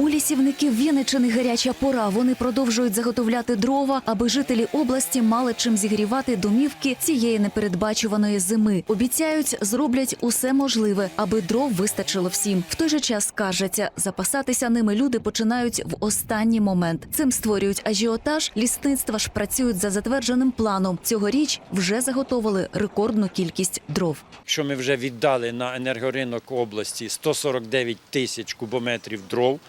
У лісівників Вінничини гаряча пора. Вони продовжують заготовляти дрова, аби жителі області мали чим зігрівати домівки цієї непередбачуваної зими. Обіцяють, зроблять усе можливе, аби дров вистачило всім. В той же час скаржаться, запасатися ними люди починають в останній момент. Цим створюють ажіотаж. Лісництва ж працюють за затвердженим планом. Цьогоріч вже заготовили рекордну кількість дров. що ми вже віддали на енергоринок області 149 тисяч кубометрів дров.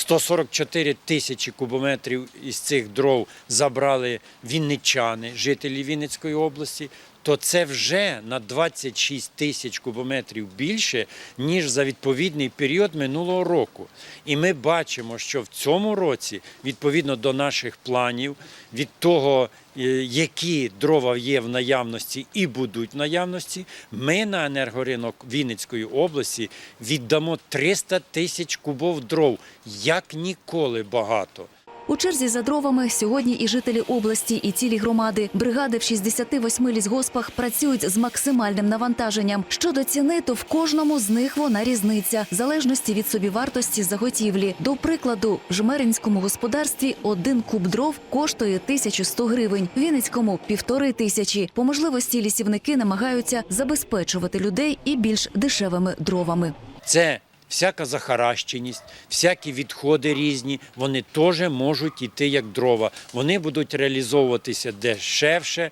144 тисячі кубометрів із цих дров забрали вінничани, жителі Вінницької області, то це вже на 26 тисяч кубометрів більше, ніж за відповідний період минулого року. І ми бачимо, що в цьому році, відповідно до наших планів, від того, е, які дрова є в наявності і будуть в наявності, ми на енергоринок Вінницької області віддамо 300 тисяч кубов дров, як ніколи багато. У черзі за дровами сьогодні і жителі області, і цілі громади. Бригади в 68 лісгоспах працюють з максимальним навантаженням. Щодо ціни, то в кожному з них вона різниця, в залежності від собівартості заготівлі. До прикладу, в жмеринському господарстві один куб дров коштує 1100 гривень, в Вінницькому – півтори тисячі. По можливості лісівники намагаються забезпечувати людей і більш дешевими дровами. Це всяка захаращеність, всякі відходи різні, вони теж можуть йти як дрова. Вони будуть реалізовуватися дешевше.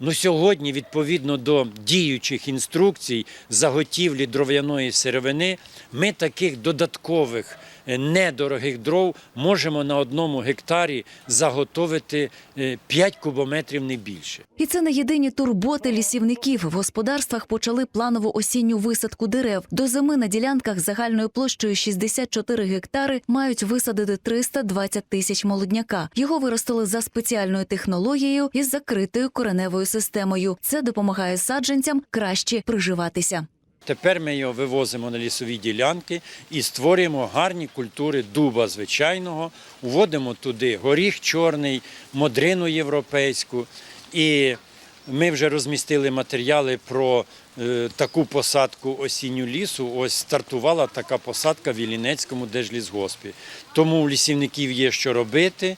Ну, сьогодні, відповідно до діючих інструкцій заготівлі дров'яної сировини, ми таких додаткових недорогих дров можемо на одному гектарі заготовити е, 5 кубометрів не більше. І це не єдині турботи лісівників. В господарствах почали планову осінню висадку дерев. До зими на ділянках загальною площею 64 гектари мають висадити 320 тисяч молодняка. Його виростили за спеціальною технологією із закритою кореневою системою. Це допомагає саджанцям краще приживатися. Тепер ми його вивозимо на лісові ділянки і створюємо гарні культури дуба звичайного, вводимо туди горіх чорний, модрину європейську. І ми вже розмістили матеріали про е, таку посадку осінню лісу. Ось стартувала така посадка в Іллінецькому держлісгоспі. Тому у лісівників є що робити.